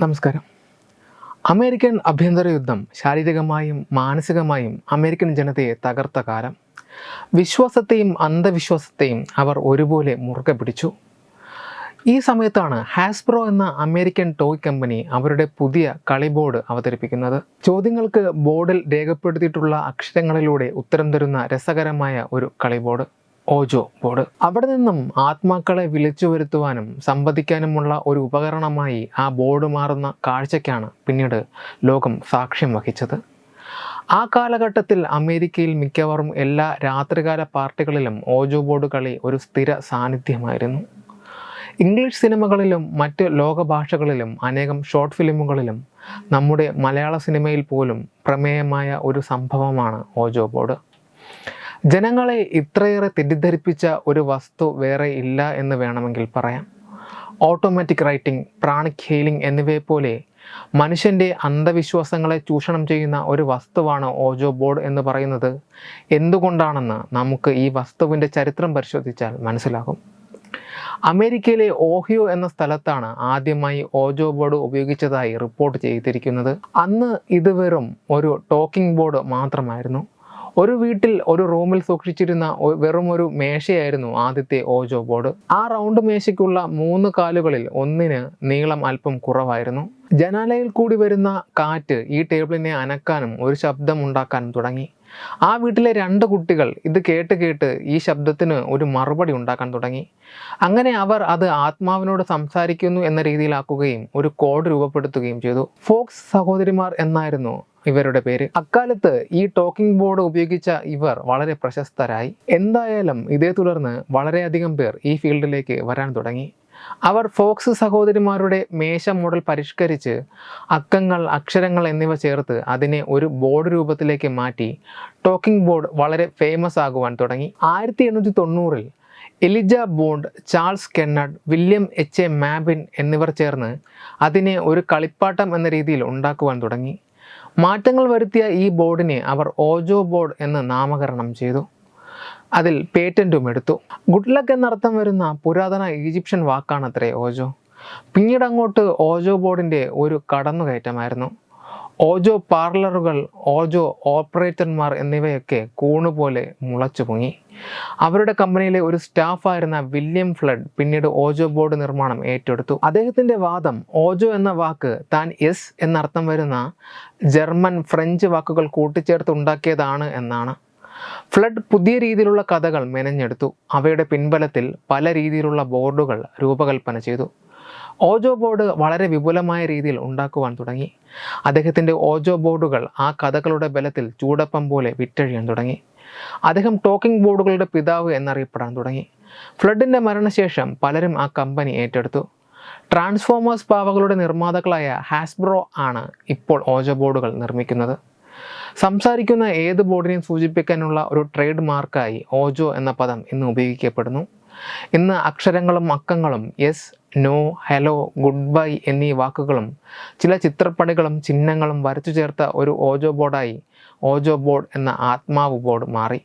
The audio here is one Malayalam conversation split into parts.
നമസ്കാരം. അമേരിക്കൻ ആഭ്യന്തര യുദ്ധം ശാരീരികമായും മാനസികമായും അമേരിക്കൻ ജനതയെ തകർത്ത കാലം. വിശ്വാസത്തെയും അന്ധവിശ്വാസത്തെയും അവർ ഒരുപോലെ മുറുകെ പിടിച്ചു. ഈ സമയത്താണ് ഹാസ്പ്രോ എന്ന അമേരിക്കൻ ടോയ് കമ്പനി അവരുടെ പുതിയ കളി ബോർഡ് അവതരിപ്പിക്കുന്നത്. ചോദ്യങ്ങൾക്ക് ബോർഡിൽ രേഖപ്പെടുത്തിയിട്ടുള്ള അക്ഷരങ്ങളിലൂടെ ഉത്തരം തരുന്ന രസകരമായ ഒരു കളി ബോർഡ്. ഓജോ ബോർഡ്. അവിടെ നിന്നും ആത്മാക്കളെ വിളിച്ചു വരുത്തുവാനും സംവദിക്കാനുമുള്ള ഒരു ഉപകരണമായി ആ ബോർഡ് മാറുന്ന കാഴ്ചയ്ക്കാണ് പിന്നീട് ലോകം സാക്ഷ്യം വഹിച്ചത്. ആ കാലഘട്ടത്തിൽ അമേരിക്കയിൽ മിക്കവാറും എല്ലാ രാത്രികാല പാർട്ടികളിലും ഓജോ ബോർഡ് കളി ഒരു സ്ഥിര സാന്നിധ്യമായിരുന്നു. ഇംഗ്ലീഷ് സിനിമകളിലും മറ്റ് ലോക ഭാഷകളിലും അനേകം ഷോർട്ട് ഫിലിമുകളിലും നമ്മുടെ മലയാള സിനിമയിൽ പോലും പ്രമേയമായ ഒരു സംഭവമാണ് ഓജോ ബോർഡ്. ജനങ്ങളെ ഇത്രയേറെ തെറ്റിദ്ധരിപ്പിച്ച ഒരു വസ്തു വേറെ ഇല്ല എന്ന് വേണമെങ്കിൽ പറയാം. ഓട്ടോമാറ്റിക് റൈറ്റിംഗ് പ്രാണിക് ഹീലിംഗ് എന്നിവയെപ്പോലെ മനുഷ്യന്റെ അന്ധവിശ്വാസങ്ങളെ ചൂഷണം ചെയ്യുന്ന ഒരു വസ്തുവാണ് ഓജോ ബോർഡ് എന്ന് പറയുന്നത്. എന്തുകൊണ്ടാണെന്ന് നമുക്ക് ഈ വസ്തുവിന്റെ ചരിത്രം പരിശോധിച്ചാൽ മനസ്സിലാകും. അമേരിക്കയിലെ ഓഹിയോ എന്ന സ്ഥലത്താണ് ആദ്യമായി ഓജോ ബോർഡ് ഉപയോഗിച്ചതായി റിപ്പോർട്ട് ചെയ്തിരിക്കുന്നത്. അന്ന് ഇത് വെറും ഒരു ടോക്കിംഗ് ബോർഡ് മാത്രമായിരുന്നു. ഒരു വീട്ടിൽ ഒരു റൂമിൽ സൂക്ഷിച്ചിരുന്ന വെറും ഒരു മേശയായിരുന്നു ആദ്യത്തെ ഓജോ ബോർഡ്. ആ റൗണ്ട് മേശയ്ക്കുള്ള മൂന്ന് കാലുകളിൽ ഒന്നിന് നീളം അല്പം കുറവായിരുന്നു. ജനാലയിൽ കൂടി വരുന്ന കാറ്റ് ഈ ടേബിളിനെ അനക്കാനും ഒരു ശബ്ദം ഉണ്ടാക്കാനും തുടങ്ങി. ആ വീട്ടിലെ രണ്ട് കുട്ടികൾ ഇത് കേട്ട് കേട്ട് ഈ ശബ്ദത്തിന് ഒരു മറുപടി ഉണ്ടാക്കാൻ തുടങ്ങി. അങ്ങനെ അവർ അത് ആത്മാവിനോട് സംസാരിക്കുന്നു എന്ന രീതിയിലാക്കുകയും ഒരു കോഡ് രൂപപ്പെടുത്തുകയും ചെയ്തു. ഫോക്സ് സഹോദരിമാർ എന്നായിരുന്നു ഇവരുടെ പേര്. അക്കാലത്ത് ഈ ടോക്കിംഗ് ബോർഡ് ഉപയോഗിച്ച ഇവർ വളരെ പ്രശസ്തരായി. എന്തായാലും ഇതേ തുടർന്ന് വളരെയധികം പേർ ഈ ഫീൽഡിലേക്ക് വരാൻ തുടങ്ങി. അവർ ഫോക്സ് സഹോദരിമാരുടെ മേശ മോഡൽ പരിഷ്കരിച്ച് അക്കങ്ങൾ അക്ഷരങ്ങൾ എന്നിവ ചേർത്ത് അതിനെ ഒരു ബോർഡ് രൂപത്തിലേക്ക് മാറ്റി ടോക്കിംഗ് ബോർഡ് വളരെ ഫേമസ് ആകുവാൻ തുടങ്ങി. ആയിരത്തി എണ്ണൂറ്റി തൊണ്ണൂറിൽ Elijah Bond Charles Kennard William H A Maupin എന്നിവർ ചേർന്ന് അതിനെ ഒരു കളിപ്പാട്ടം എന്ന രീതിയിൽ ഉണ്ടാക്കുവാൻ തുടങ്ങി. മാറ്റങ്ങൾ വരുത്തിയ ഈ ബോർഡിനെ അവർ ഓജോ ബോർഡ് എന്ന് നാമകരണം ചെയ്തു. അതിൽ പേറ്റന്റും എടുത്തു. ഗുഡ് ലക്ക് എന്നർത്ഥം വരുന്ന പുരാതന ഈജിപ്ഷ്യൻ വാക്കാണത്രേ ഓജോ. പിന്നീട് അങ്ങോട്ട് ഓജോ ബോർഡിന്റെ ഒരു കടന്നുകയറ്റമായിരുന്നു. ഓജോ പാർലറുകൾ ഓജോ ഓപ്പറേറ്റർമാർ എന്നിവയൊക്കെ കൂണുപോലെ മുളച്ചു പൊങ്ങി. അവരുടെ കമ്പനിയിലെ ഒരു സ്റ്റാഫായിരുന്ന വില്യം ഫ്ലഡ് പിന്നീട് ഓജോ ബോർഡ് നിർമ്മാണം ഏറ്റെടുത്തു. അദ്ദേഹത്തിന്റെ വാദം ഓജോ എന്ന വാക്ക് താൻ എസ് എന്നർത്ഥം വരുന്ന ജർമ്മൻ ഫ്രഞ്ച് വാക്കുകൾ കൂട്ടിച്ചേർത്ത് ഉണ്ടാക്കിയതാണ് എന്നാണ്. ഫ്ലഡ് പുതിയ രീതിയിലുള്ള കഥകൾ മെനഞ്ഞെടുത്തു. അവയുടെ പിൻബലത്തിൽ പല രീതിയിലുള്ള ബോർഡുകൾ രൂപകൽപ്പന ചെയ്തു. ഓജോ ബോർഡ് വളരെ വിപുലമായ രീതിയിൽ ഉണ്ടാക്കുവാൻ തുടങ്ങി. അദ്ദേഹത്തിന്റെ ഓജോ ബോർഡുകൾ ആ കഥകളുടെ ബലത്തിൽ ചൂടപ്പം പോലെ വിറ്റഴിയാൻ തുടങ്ങി. അദ്ദേഹം ടോക്കിംഗ് ബോർഡുകളുടെ പിതാവ് എന്നറിയപ്പെടാൻ തുടങ്ങി. ഫ്ലഡിന്റെ മരണശേഷം പലരും ആ കമ്പനി ഏറ്റെടുത്തു. ട്രാൻസ്ഫോമേഴ്സ് പാവകളുടെ നിർമ്മാതാക്കളായ ഹാസ്ബ്രോ ആണ് ഇപ്പോൾ ഓജോ ബോർഡുകൾ നിർമ്മിക്കുന്നത്. സംസാരിക്കുന്ന ഏത് ബോർഡിനെയും സൂചിപ്പിക്കാനുള്ള ഒരു ട്രേഡ് മാർക്കായി ഓജോ എന്ന പദം ഇന്ന് ഉപയോഗിക്കപ്പെടുന്നു. ഇന്ന് അക്ഷരങ്ങളും അക്കങ്ങളും yes no hello goodbye എന്നീ വാക്കുകളും ചില ചിത്രപ്പണികളും ചിഹ്നങ്ങളും വരച്ചു ചേർത്ത ഒരു ഓജോ ബോർഡായി. ഓജോ ബോർഡ് എന്ന ആത്മാവ് ബോർഡ് മാറി.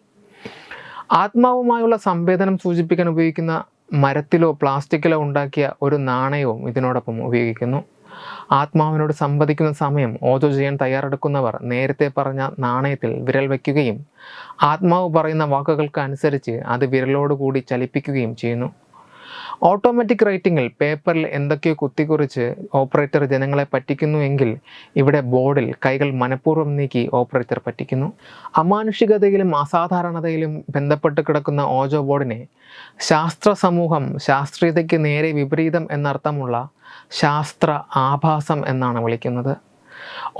ആത്മാവുമായുള്ള സംവേദനം സൂചിപ്പിക്കാൻ ഉപയോഗിക്കുന്ന മരത്തിലോ പ്ലാസ്റ്റിക്കിലോ ഉണ്ടാക്കിയ ഒരു നാണയവും ഇതിനോടൊപ്പം ഉപയോഗിക്കുന്നു. ആത്മാവിനോട് സംവദിക്കുന്ന സമയം ഓജോ ചെയ്യാൻ തയ്യാറെടുക്കുന്നവർ നേരത്തെ പറഞ്ഞ നാണയത്തിൽ വിരൽ വയ്ക്കുകയും ആത്മാവ് പറയുന്ന വാക്കുകൾക്ക് അനുസരിച്ച് അത് വിരലോടുകൂടി ചലിപ്പിക്കുകയും ചെയ്യുന്നു. ഓട്ടോമാറ്റിക് റൈറ്റിങ്ങിൽ പേപ്പറിൽ എന്തൊക്കെയോ കുത്തിക്കുറിച്ച് ഓപ്പറേറ്റർ ജനങ്ങളെ പറ്റിക്കുന്നു എങ്കിൽ ഇവിടെ ബോർഡിൽ കൈകൾ മനഃപൂർവം നീക്കി ഓപ്പറേറ്റർ പറ്റിക്കുന്നു. അമാനുഷികതയിലും അസാധാരണതയിലും ബന്ധപ്പെട്ട് കിടക്കുന്ന ഓജോ ബോർഡിനെ ശാസ്ത്ര സമൂഹം ശാസ്ത്രീയതയ്ക്ക് നേരെ വിപരീതം എന്നർത്ഥമുള്ള ശാസ്ത്ര ആഭാസം എന്നാണ് വിളിക്കുന്നത്.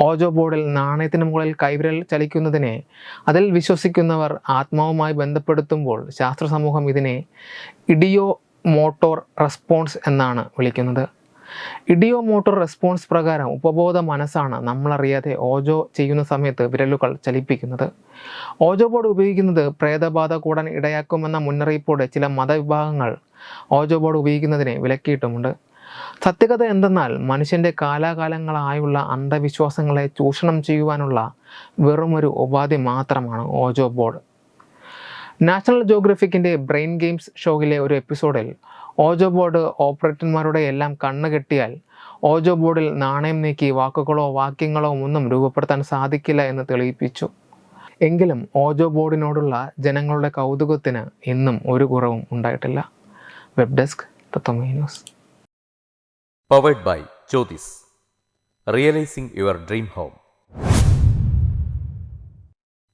ഓജോ ബോർഡിൽ നാണയത്തിന് മുകളിൽ കൈവിരൽ ചലിക്കുന്നതിനെ അതിൽ വിശ്വസിക്കുന്നവർ ആത്മാവുമായി ബന്ധപ്പെടുത്തുമ്പോൾ ശാസ്ത്ര സമൂഹം ഇതിനെ ഇഡിയോ മോട്ടോർ റെസ്പോൺസ് എന്നാണ് വിളിക്കുന്നത്. ഇഡിയോ മോട്ടോർ റെസ്പോൺസ് പ്രകാരം ഉപബോധ മനസ്സാണ് നമ്മളറിയാതെ ഓജോ ചെയ്യുന്ന സമയത്ത് വിരലുകൾ ചലിപ്പിക്കുന്നത്. ഓജോ ബോർഡ് ഉപയോഗിക്കുന്നത് പ്രേതബാധ കൂടാൻ ഇടയാക്കുമെന്ന മുന്നറിയിപ്പോടെ ചില മതവിഭാഗങ്ങൾ ഓജോ ബോർഡ് ഉപയോഗിക്കുന്നതിനെ വിലക്കിയിട്ടുമുണ്ട്. സത്യകത എന്തെന്നാൽ മനുഷ്യന്റെ കാലാകാലങ്ങളായുള്ള അന്ധവിശ്വാസങ്ങളെ ചൂഷണം ചെയ്യുവാനുള്ള വെറുമൊരു ഉപാധി മാത്രമാണ് ഓജോ ബോർഡ്. നാഷണൽ ജോഗ്രഫിക്കിന്റെ ബ്രെയിൻ ഗെയിംസ് ഷോയിലെ ഒരു എപ്പിസോഡിൽ ഓജോ ബോർഡ് ഓപ്പറേറ്റർമാരുടെ എല്ലാം കണ്ണ് കെട്ടിയാൽ ഓജോ ബോർഡിൽ നാണയം നീക്കി വാക്കുകളോ വാക്യങ്ങളോ ഒന്നും രൂപപ്പെടുത്താൻ സാധിക്കില്ല എന്ന് തെളിയിപ്പിച്ചു എങ്കിലും ഓജോ ബോർഡിനോടുള്ള ജനങ്ങളുടെ കൗതുകത്തിന് ഇന്നും ഒരു കുറവും ഉണ്ടായിട്ടില്ല web desk news powered by Jyotis. Realising your dream home.